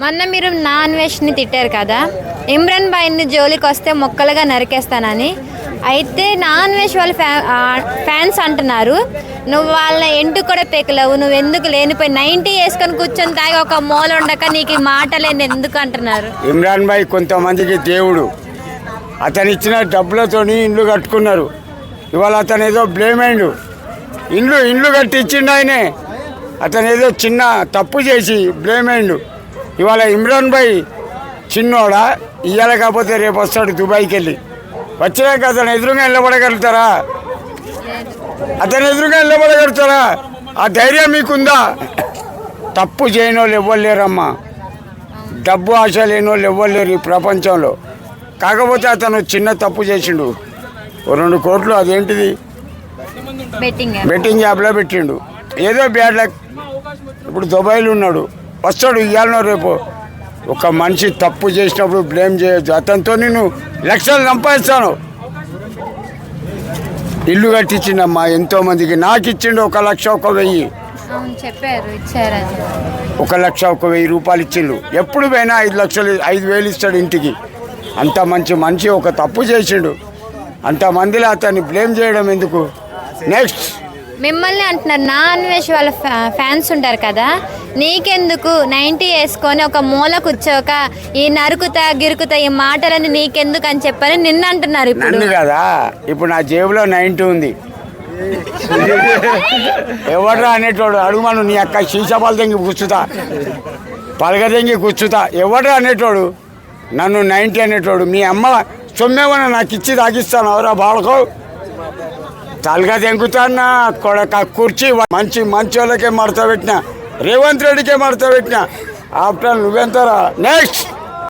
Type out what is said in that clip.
మొన్న మీరు నాన్ వెజ్ని తిట్టారు కదా. ఇమ్రాన్ భాయ్ని జోలికి వస్తే మొక్కలుగా నరికేస్తానని. అయితే నాన్ వెజ్ వాళ్ళ ఫ్యా ఫ్యాన్స్ అంటున్నారు. నువ్వు వాళ్ళ ఎంటు కూడా పెకలవు? నువ్వు ఎందుకు లేనిపోయి నైంటీ వేసుకొని కూర్చొని తాగి ఒక మూల ఉండక నీకు ఈ మాటలేని ఎందుకు అంటున్నారు? ఇమ్రాన్ భాయ్ కొంతమందికి దేవుడు. అతను ఇచ్చిన డబ్బులతోని ఇండ్లు కట్టుకున్నారు. ఇవాళ అతను ఏదో బ్లేమ్ అయిండు ఇండ్లు ఇండ్లు కట్టించిండు ఆయనే. అతను ఏదో చిన్న తప్పు చేసి బ్లేమ్ అయిండు ఇవాళ ఇమ్రాన్ భాయ్ చిన్నోడా ఇవాళ కాకపోతే రేపు వస్తాడు దుబాయ్కి వెళ్ళి. వచ్చినాక అతను ఎదురుగా నిలబడగలుగుతారా? అతను ఎదురుగా నిలబడగలుగుతారా? ఆ ధైర్యం మీకుందా? తప్పు చేయని వాళ్ళు ఎవ్వరు లేరమ్మా. డబ్బు ఆశ లేని వాళ్ళు ఎవ్వరు లేరు ఈ ప్రపంచంలో. కాకపోతే అతను చిన్న తప్పు చేసిండు. రెండు కోట్లు అదేంటిది? బెట్టింగ్ బెట్టింగ్ యాప్లో పెట్టిండు. ఏదో బ్యాడ్ లక్. ఇప్పుడు దుబాయ్లో ఉన్నాడు. వస్తాడు ఇవ్వాలనో రేపు. ఒక మనిషి తప్పు చేసినప్పుడు బ్లేమ్ చేయొచ్చు అతనితో నేను లక్షలు సంపాదిస్తాను. ఇల్లు కట్టించిండమ్మా ఎంతో మందికి నాకు ఇచ్చిండు ఒక లక్ష ఒక వెయ్యి. ఒక లక్ష ఒక వెయ్యి రూపాయలు ఇచ్చిండు. ఎప్పుడు పోయినా ఐదు లక్షలు ఐదు వేలు ఇస్తాడు ఇంటికి. అంత మంచి మనిషి ఒక తప్పు చేసిండు. అంత మందిలో అతన్ని బ్లేమ్ చేయడం ఎందుకు? నెక్స్ట్ మిమ్మల్ని అంటున్నారు. నా అన్వేష్ వాళ్ళ ఫ్యా- ఫ్యాన్స్ ఉంటారు కదా. నీకెందుకు? నైంటీ వేసుకొని ఒక మూల కూర్చోక ఈ నరుకుతా గిరుకుతా ఈ మాటలని నీకెందుకు అని చెప్పని నిన్న అంటున్నారు ఇప్పుడు. నన్ను కదా? ఇప్పుడు నా జేబులో నైంటీ ఉంది. ఎవడ్రా అనేటోడు? అడుగుమను నీ అక్క సీసాపాలు తెంగి కూర్చుతా. పలక తెంగి కూర్చుతా. ఎవడ్రా అనేటోడు? నన్ను నైంటీ అనేటోడు. మీ అమ్మ సొమ్మేమన్నా నాకు ఇచ్చి తాగిస్తాను. ఎవరా బాలకో? తలగా తెంకుతానా? కొడక కుర్చీ మంచి మంచి వాళ్ళకే మడత పెట్టిన. రేవంత్ రెడ్డికే మడత పెట్టిన. ఆఫ్టర్ నువ్వెంతరా? నెక్స్ట్